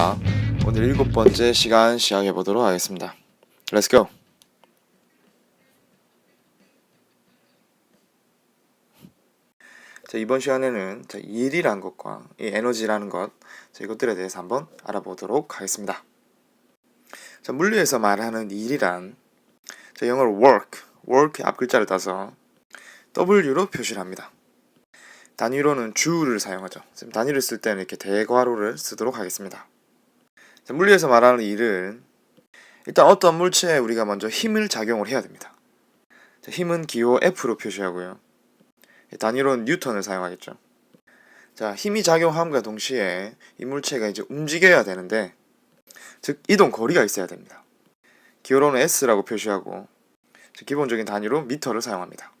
반갑습니다. 오늘 일곱 번째 시간 시작해 보도록 하겠습니다. Let's go. 자, 이번 시간에는 자, 일이란 것과 이 에너지라는 것, 자, 이것들에 대해서 한번 알아보도록 하겠습니다. 자, 물리에서 말하는 일이란 자, 영어로 work, work 앞 글자를 따서 W로 표시를 합니다. 단위로는 주를 사용하죠. 단위를 쓸 때는 이렇게 대괄호를 쓰도록 하겠습니다. 자, 물리에서 말하는 일은 일단 어떤 물체에 우리가 먼저 힘을 작용을 해야 됩니다. 자, 힘은 기호 F로 표시하고요. 단위로는 뉴턴을 사용하겠죠. 자, 힘이 작용함과 동시에 이 물체가 이제 움직여야 되는데, 즉 이동 거리가 있어야 됩니다. 기호로는 S라고 표시하고, 자, 기본적인 단위로 미터를 사용합니다.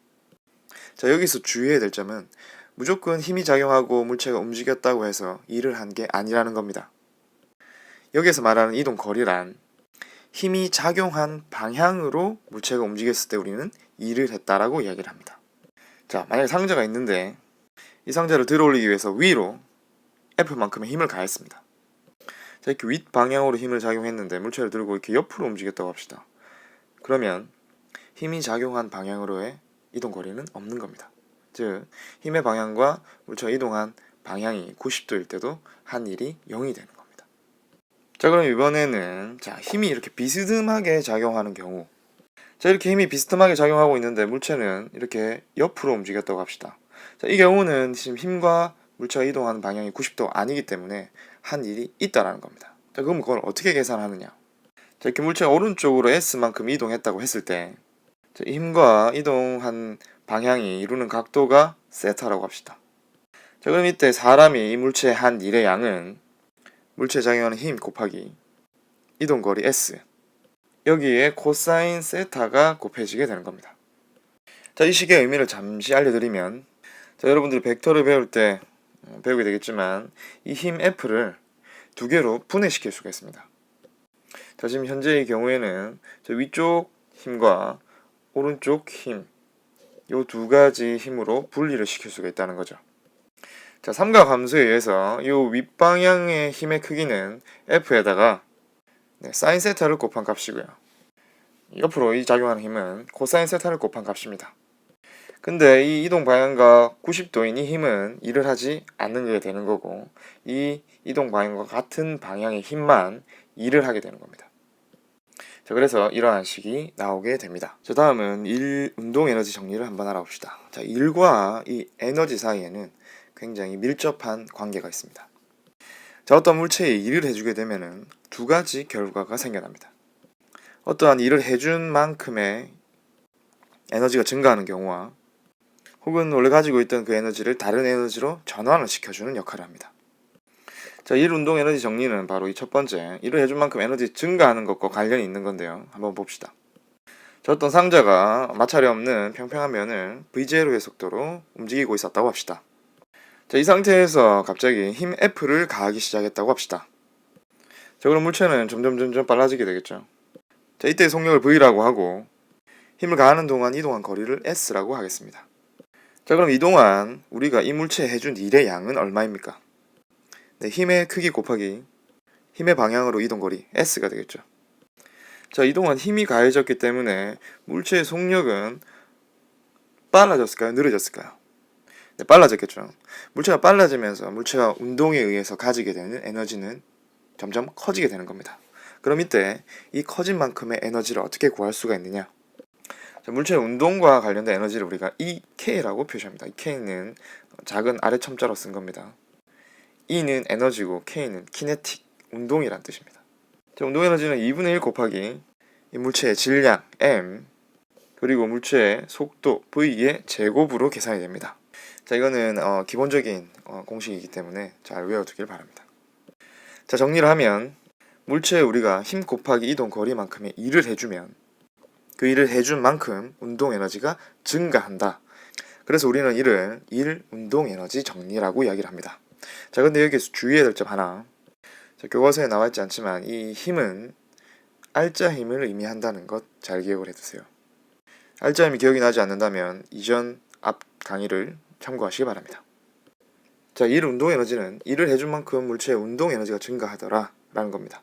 자, 여기서 주의해야 될 점은 무조건 힘이 작용하고 물체가 움직였다고 해서 일을 한 게 아니라는 겁니다. 여기에서 말하는 이동 거리란 힘이 작용한 방향으로 물체가 움직였을 때 우리는 일을 했다라고 이야기를 합니다. 자, 만약에 상자가 있는데 이 상자를 들어 올리기 위해서 위로 F만큼의 힘을 가했습니다. 자, 이렇게 윗 방향으로 힘을 작용했는데 물체를 들고 이렇게 옆으로 움직였다고 합시다. 그러면 힘이 작용한 방향으로의 이동 거리는 없는 겁니다. 즉, 힘의 방향과 물체가 이동한 방향이 90도일 때도 한 일이 0이 되는 겁니다. 자, 그럼 이번에는 자, 힘이 이렇게 비스듬하게 작용하는 경우 자, 이렇게 힘이 비스듬하게 작용하고 있는데 물체는 이렇게 옆으로 움직였다고 합시다. 자, 이 경우는 지금 힘과 물체가 이동하는 방향이 90도 아니기 때문에 한 일이 있다라는 겁니다. 자, 그럼 그걸 어떻게 계산하느냐? 자, 이렇게 물체가 오른쪽으로 S만큼 이동했다고 했을 때 자, 이 힘과 이동한 방향이 이루는 각도가 세타라고 합시다. 자, 그럼 이때 사람이 이 물체의 한 일의 양은 물체에 작용하는 힘 곱하기 이동거리 S 여기에 코사인 세타가 곱해지게 되는 겁니다. 자, 이 식의 의미를 잠시 알려드리면 자, 여러분들이 벡터를 배울 때 어, 배우게 되겠지만 이 힘 F를 두 개로 분해시킬 수가 있습니다. 자, 지금 현재의 경우에는 저 위쪽 힘과 오른쪽 힘, 요 두 가지 힘으로 분리를 시킬 수가 있다는 거죠. 자, 삼각 함수에 의해서 요 윗방향의 힘의 크기는 F에다가 네, 사인 세타를 곱한 값이고요. 옆으로 이 작용하는 힘은 코사인 세타를 곱한 값입니다. 근데 이 이동 방향과 90도인 이 힘은 일을 하지 않는 게 되는 거고 이 이동 방향과 같은 방향의 힘만 일을 하게 되는 겁니다. 자, 그래서 이러한 식이 나오게 됩니다. 자, 다음은 일 운동 에너지 정리를 한번 알아봅시다. 자, 일과 이 에너지 사이에는 굉장히 밀접한 관계가 있습니다. 자, 어떤 물체에 일을 해주게 되면은 두 가지 결과가 생겨납니다. 어떠한 일을 해준 만큼의 에너지가 증가하는 경우와 혹은 원래 가지고 있던 그 에너지를 다른 에너지로 전환을 시켜주는 역할을 합니다. 자, 일 운동 에너지 정리는 바로 이 첫 번째, 일을 해준 만큼 에너지 증가하는 것과 관련이 있는 건데요. 한번 봅시다. 자, 어떤 상자가 마찰이 없는 평평한 면을 V0의 속도로 움직이고 있었다고 합시다. 자, 이 상태에서 갑자기 힘 F를 가하기 시작했다고 합시다. 자, 그럼 물체는 점점 점점 빨라지게 되겠죠. 자, 이때 속력을 V라고 하고 힘을 가하는 동안 이동한 거리를 S라고 하겠습니다. 자, 그럼 이동안 우리가 이 물체에 해준 일의 양은 얼마입니까? 네, 힘의 크기 곱하기 힘의 방향으로 이동 거리 S가 되겠죠. 자, 이동안 힘이 가해졌기 때문에 물체의 속력은 빨라졌을까요? 느려졌을까요? 네, 빨라졌겠죠. 물체가 빨라지면서 물체가 운동에 의해서 가지게 되는 에너지는 점점 커지게 되는 겁니다. 그럼 이때 이 커진 만큼의 에너지를 어떻게 구할 수가 있느냐? 자, 물체의 운동과 관련된 에너지를 우리가 EK라고 표시합니다. 이 K는 작은 아래 첨자로 쓴 겁니다. E는 에너지고 K는 키네틱, 운동이란 뜻입니다. 자, 운동 에너지는 2분의 1 곱하기 이 물체의 질량 M 그리고 물체의 속도 V의 제곱으로 계산이 됩니다. 자, 이거는 어, 기본적인 어, 공식이기 때문에 잘 외워두길 바랍니다. 자, 정리를 하면 물체에 우리가 힘 곱하기 이동 거리만큼의 일을 해주면 그 일을 해준 만큼 운동 에너지가 증가한다. 그래서 우리는 이를 일 운동 에너지 정리라고 이야기를 합니다. 자, 근데 여기서 주의해야 될 점 하나. 자, 교과서에 나와 있지 않지만 이 힘은 알짜 힘을 의미한다는 것 잘 기억을 해두세요. 알짜 힘이 기억이 나지 않는다면 이전 앞 강의를 참고하시기 바랍니다. 자, 일 운동 에너지는 일을 해준 만큼 물체의 운동 에너지가 증가하더라. 라는 겁니다.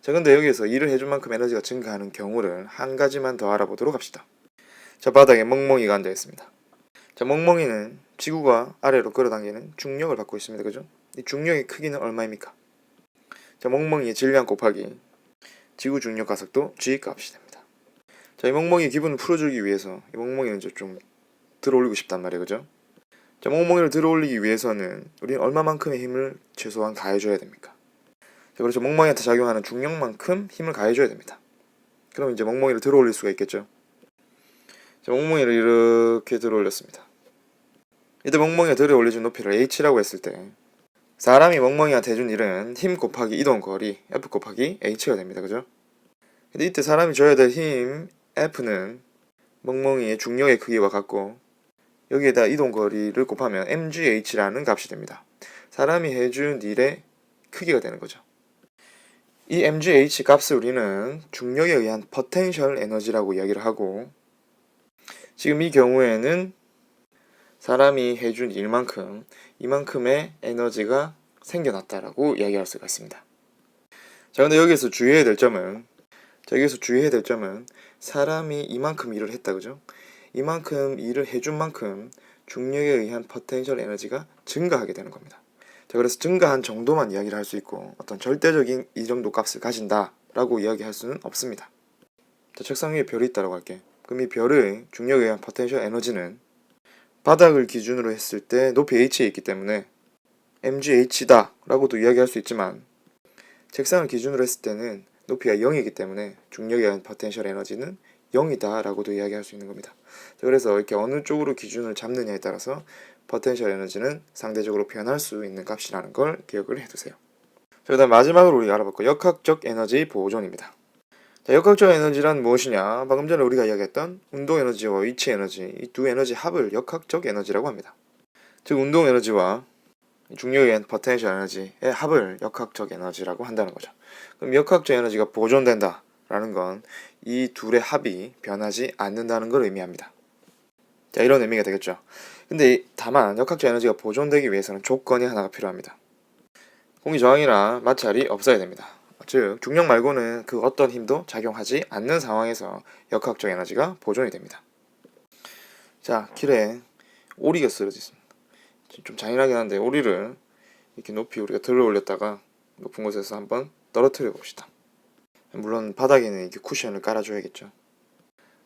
자, 근데 여기에서 일을 해준 만큼 에너지가 증가하는 경우를 한 가지만 더 알아보도록 합시다. 자, 바닥에 멍멍이가 앉아 있습니다. 자, 멍멍이는 지구가 아래로 끌어당기는 중력을 받고 있습니다. 그죠? 이 중력의 크기는 얼마입니까? 자, 멍멍이의 질량 곱하기 지구 중력 가속도 g 값이 됩니다. 자, 이 멍멍이 기분을 풀어주기 위해서 이 멍멍이는 이제 좀 들어올리고 싶단 말이에요. 그죠? 자, 멍멍이를 들어올리기 위해서는 우리는 얼마만큼의 힘을 최소한 가해줘야 됩니까? 자, 그렇죠. 멍멍이한테 작용하는 중력만큼 힘을 가해줘야 됩니다. 그럼 이제 멍멍이를 들어올릴 수가 있겠죠. 자, 멍멍이를 이렇게 들어올렸습니다. 이때 멍멍이가 들어올려준 높이를 h라고 했을 때 사람이 멍멍이한테 해준 일은 힘 곱하기 이동 거리 F 곱하기 h가 됩니다. 그죠? 근데 이때 사람이 줘야 될 힘 F는 멍멍이의 중력의 크기와 같고 여기에다 이동 거리를 곱하면 mgh라는 값이 됩니다. 사람이 해준 일의 크기가 되는 거죠. 이 mgh 값을 우리는 중력에 의한 포텐셜 에너지라고 이야기를 하고 지금 이 경우에는 사람이 해준 일만큼 이만큼의 에너지가 생겨났다라고 이야기할 수가 있습니다. 자, 근데 여기서 주의해야 될 점은 자, 여기서 주의해야 될 점은 사람이 이만큼 일을 했다 그죠? 이만큼 일을 해준 만큼 중력에 의한 포텐셜 에너지가 증가하게 되는 겁니다. 자, 그래서 증가한 정도만 이야기를 할 수 있고 어떤 절대적인 이 정도 값을 가진다라고 이야기할 수는 없습니다. 자, 책상 위에 별이 있다고 할게. 그럼 이 별의 중력에 의한 포텐셜 에너지는 바닥을 기준으로 했을 때 높이 h에 있기 때문에 mgh다 라고도 이야기할 수 있지만 책상을 기준으로 했을 때는 높이가 0이기 때문에 중력에 의한 포텐셜 에너지는 0이다 라고도 이야기할 수 있는 겁니다. 자, 그래서 이렇게 어느 쪽으로 기준을 잡느냐에 따라서 포텐셜 에너지는 상대적으로 변할 수 있는 값이라는 걸 기억을 해두세요. 자, 그 다음 마지막으로 우리가 알아볼 거 역학적 에너지 보존입니다. 자, 역학적 에너지란 무엇이냐? 방금 전에 우리가 이야기했던 운동 에너지와 위치 에너지 이 두 에너지 합을 역학적 에너지라고 합니다. 즉 운동 에너지와 중력에 의한 포텐셜 에너지의 합을 역학적 에너지라고 한다는 거죠. 그럼 역학적 에너지가 보존된다 라는 건 이 둘의 합이 변하지 않는다는 걸 의미합니다. 자, 이런 의미가 되겠죠. 근데 다만 역학적 에너지가 보존되기 위해서는 조건이 하나가 필요합니다. 공기 저항이나 마찰이 없어야 됩니다. 즉 중력 말고는 그 어떤 힘도 작용하지 않는 상황에서 역학적 에너지가 보존이 됩니다. 자, 길에 오리가 쓰러져 있습니다. 좀 잔인하긴 한데 오리를 이렇게 높이 우리가 들어 올렸다가 높은 곳에서 한번 떨어뜨려 봅시다. 물론 바닥에는 이렇게 쿠션을 깔아줘야겠죠.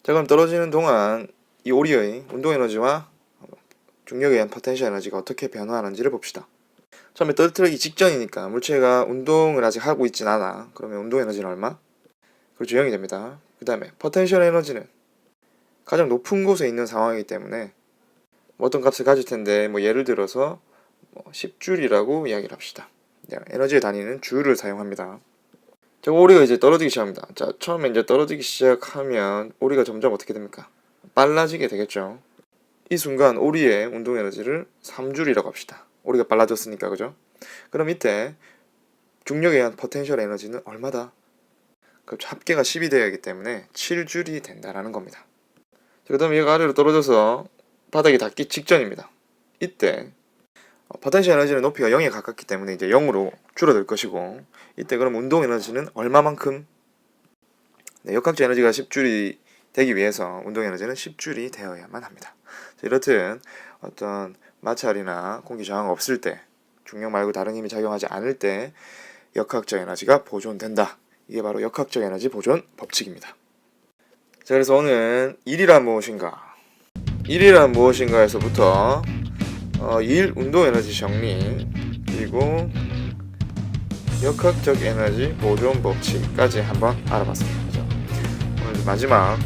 자 그럼 떨어지는 동안 이 오리의 운동 에너지와 중력에 의한 포텐셜 에너지가 어떻게 변화하는지를 봅시다. 처음에 떨어뜨리기 직전이니까 물체가 운동을 아직 하고 있진 않아. 그러면 운동 에너지는 얼마? 그렇죠 0이 됩니다. 그 다음에 포텐셜 에너지는 가장 높은 곳에 있는 상황이기 때문에 뭐 어떤 값을 가질 텐데 뭐 예를 들어서 뭐 10줄이라고 이야기를 합시다. 네, 에너지의 단위는 줄을 사용합니다. 자, 오리가 이제 떨어지기 시작합니다. 자, 처음에 이제 떨어지기 시작하면 오리가 점점 어떻게 됩니까? 빨라지게 되겠죠. 이 순간 오리의 운동 에너지를 3줄이라고 합시다. 오리가 빨라졌으니까 그죠? 그럼 이때 중력에 의한 포텐셜 에너지는 얼마다? 그 합계가 10이 되어야 하기 때문에 7줄이 된다라는 겁니다. 그 다음에 얘가 아래로 떨어져서 바닥이 닿기 직전입니다. 이때 어, 포텐셜 에너지는 높이가 0에 가깝기 때문에 이제 0으로 줄어들 것이고 이때 그럼 운동 에너지는 얼마만큼 네, 역학적 에너지가 10줄이 되기 위해서 운동 에너지는 10줄이 되어야만 합니다. 자, 이렇듯 어떤 마찰이나 공기 저항 없을 때 중력 말고 다른 힘이 작용하지 않을 때 역학적 에너지가 보존된다. 이게 바로 역학적 에너지 보존 법칙입니다. 자, 그래서 오늘 일이란 무엇인가? 일이란 무엇인가에서부터 어, 일, 운동 에너지 정리 그리고 역학적 에너지 보존 법칙까지 한번 알아봤습니다. 그죠? 오늘 마지막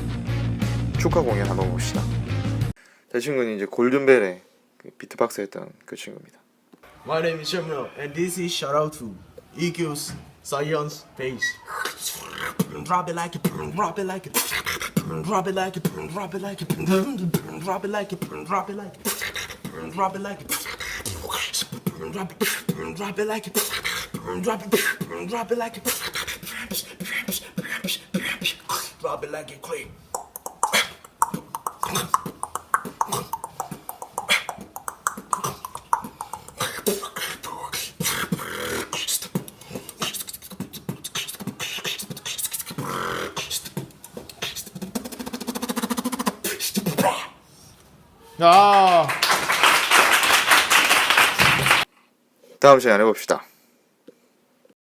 축하 공연 한번 봅시다. 제 친구는 이제 골든벨의 그 비트박스 했던 그 친구입니다. My name is Shamil, and this is shout out to EQ's Science Page. Drop it like it, drop it like it, drop it like it, drop it like it, drop it like it, drop it like it, drop it like it. Drop it, drop it like it. Drop it, drop it like it. Drop it like it. Oh. Ah. 다음 시간에 봅시다.